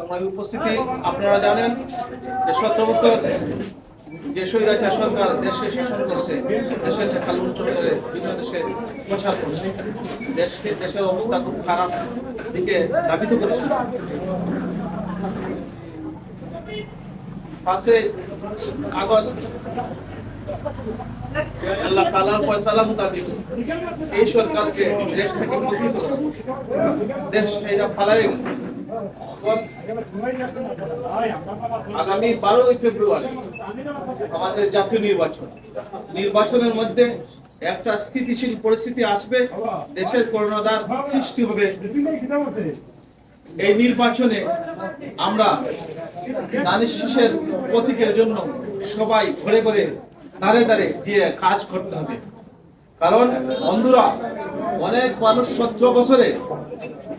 সম্মানিত উপস্থিতি, আপনারা জানেন যে সতেরো বছর যে স্বৈরাচার সরকার দেশকে শাসন করছে, দেশের করে বিভিন্ন দেশে প্রচার করছে, দেশকে, দেশের অবস্থা খুব খারাপ দিকে করেছে। আগস্ট এই সরকারকে দেশ থেকে দেশ সেইটা ফালাই গেছে। আগামী বারোই ফেব্রুয়ারি আমাদের জাতীয় নির্বাচন। নির্বাচনের মধ্যে একটা স্থিতিশীল পরিস্থিতি আসবে, দেশের করোনাদার সৃষ্টি হবে। এই নির্বাচনে আমরা দানিশ শীষের প্রতীকের জন্য সবাই ঘরে ঘরে দাঁড়ে দাঁড়ে গিয়ে কাজ করতে হবে। কারণ বন্ধুরা, অনেক মানুষ সতেরো বছরে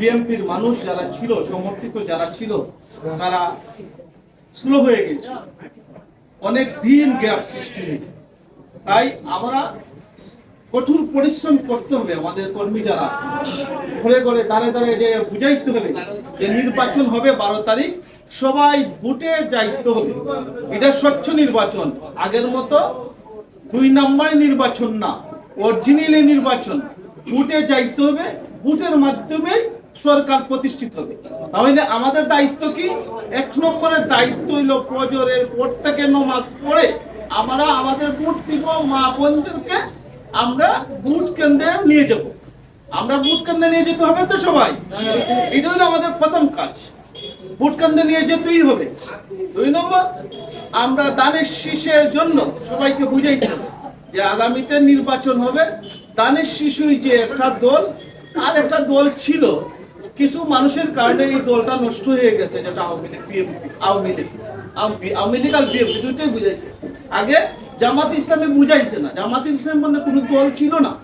বিএনপির মানুষ যারা ছিল, সমর্থিত যারা ছিল, তারা স্লো হয়ে গেছে। অনেক দিন গ্যাপ সৃষ্টি হয়েছে। তাই আমরা কঠোর পরিশ্রম করতে হবে আমাদের কর্মী যারা ঘরে ঘরে দাঁড়ে দাঁড়িয়ে যে বুঝাইতে হবে যে নির্বাচন হবে বারো তারিখ, সবাই ভোটে যাইতে হবে। এটা স্বচ্ছ নির্বাচন। আগের মতো দুই নম্বর নির্বাচন না অরিজিনালি নির্বাচন। বুটে যাইতে হবে বুটের মাধ্যমে সরকার প্রতিষ্ঠিত হবে। তাহলে আমাদের দায়িত্ব কি? এক নম্বরের দায়িত্ব হইল ফজরের পর থেকে নমাজ পড়ে। আমরা আমাদের বুট দিব মা বোনদেরকে, আমরা বুট কেন্দ্রে নিয়ে যাব। আমরা বুট কেন্দ্রে নিয়ে যেতে হবে তো সবাই? এটা হলো আমাদের প্রথম কাজ। বুট কেন্দ্রে নিয়ে যেতেই হবে। দুই নম্বর, আমরা দানের শীষের জন্য সবাইকে বুঝাইতে হবে যে আগামীতে নির্বাচন হবে। দানের শিশুই যে একটা দল, আর একটা দল ছিল কিছু মানুষের কারণে এই দলটা নষ্ট হয়ে গেছে, যেটা আওয়ামী লীগ বিএনপি আওয়ামী লীগ। আওয়ামী- লীগ আর বিএনপি দুটোই বুঝাইছে। আগে জামাত ইসলামে বুঝাইছে না। জামাত ইসলাম মানে কোনো দল ছিল না,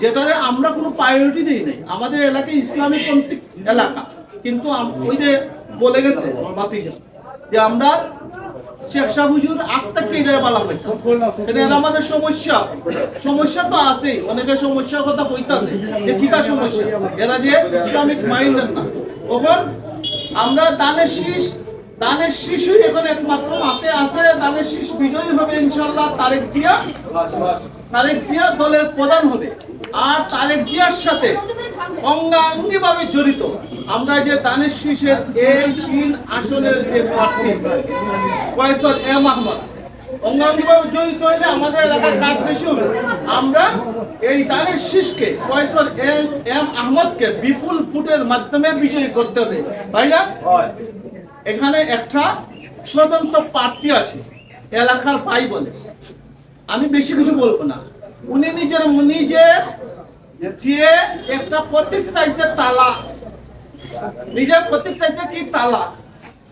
যেটারে আমরা কোনো প্রায়োরিটি দিই নাই। আমাদের এলাকায় ইসলামী পন্থী এলাকা। কিন্তু ওই যে বলে গেছে আমার বাতিজা যে আমরা শেখ আত্মাকে বলা আমাদের সমস্যা। সমস্যা তো আছেই সমস্যার কথা কইতাছে, যে সমস্যা? এরা যে ইসলামিক মাইন্ডের না। তখন আমরা দানের শীষ, দানের শিশুই এখন একমাত্র হাতে আছে, দানের শীষ বিজয়ী হবে ইনশাল্লাহ তারেক জিয়া তারেক জিয়া দলের প্রধান হবে। আর তারেক জিয়ার সাথে অঙ্গাঙ্গি ভাবে জড়িত। আমরা যে দানের শীষের এই তিন আসনের যে প্রার্থী কয়েসর এম আহমদ অঙ্গাঙ্গি ভাবে জড়িত হইলে আমাদের এলাকার কাজ বেশি হবে। আমরা এই দানের শীষকে কয়েসর এম এম আহমদকে বিপুল ভোটের মাধ্যমে বিজয়ী করতে হবে। তাই না? এখানে একটা স্বতন্ত্র প্রার্থী আছে, এলাকার ভাই বলে। আমি বেশি কিছু বলব না। উনি নিজের, নিজে যে একটা প্রতীক চাইছে তালা। নিজের প্রতীক চাইছে কি তালা?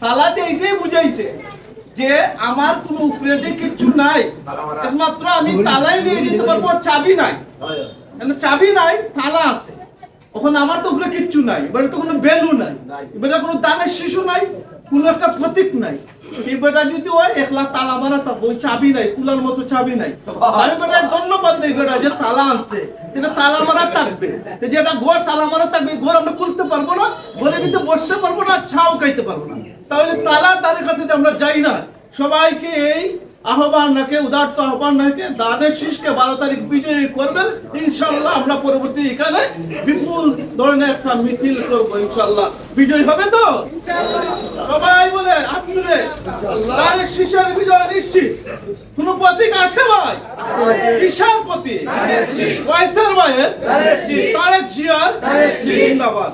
তালাতে এইটাই বুঝাইছে যে আমার কোনো উপরে দিয়ে কিচ্ছু নাই। একমাত্র আমি তালাই নিয়ে যেতে পারব চাবি নাই। চাবি নাই তালা আছে। ওখানে আমার তো উপরে কিচ্ছু নাই এবারে তো কোনো বেলু নাই। এবারে কোনো দানের শিশু নাই। কোনো একটা প্রতীক নাই। বেটা যদি ওই একলা তালা তা ওই চাবি নাই, কুলার মতো চাবি নাই। আমি বেটা ধন্যবাদ দেই বেটা, যে তালা আনছে। এটা তালা মারা থাকবে। যেটা ঘর, তালা মারা থাকবে। ঘর আমরা খুলতে পারব না, ঘরের ভিতরে বসতে পারব না ছাও খাইতে পারব না। তাহলে তালা তাদের কাছে আমরা যাই না, সবাইকে এই আহ্বান রাখে উদার্ত আহ্বান রাখে দানের শীষকে বারো তারিখ বিজয়ী করবেন ইনশাল্লাহ আমরা পরবর্তী এখানে বিপুল ধরনের একটা মিছিল করব ইনশাল্লাহ বিজয় হবে তো? সবাই বলে আপনি দানের শীষের বিজয় নিশ্চিত। কোন প্রতীক আছে ভাই? কিসার প্রতীক। ভাইয়ের তারেক জিয়ার জিন্দাবাদ।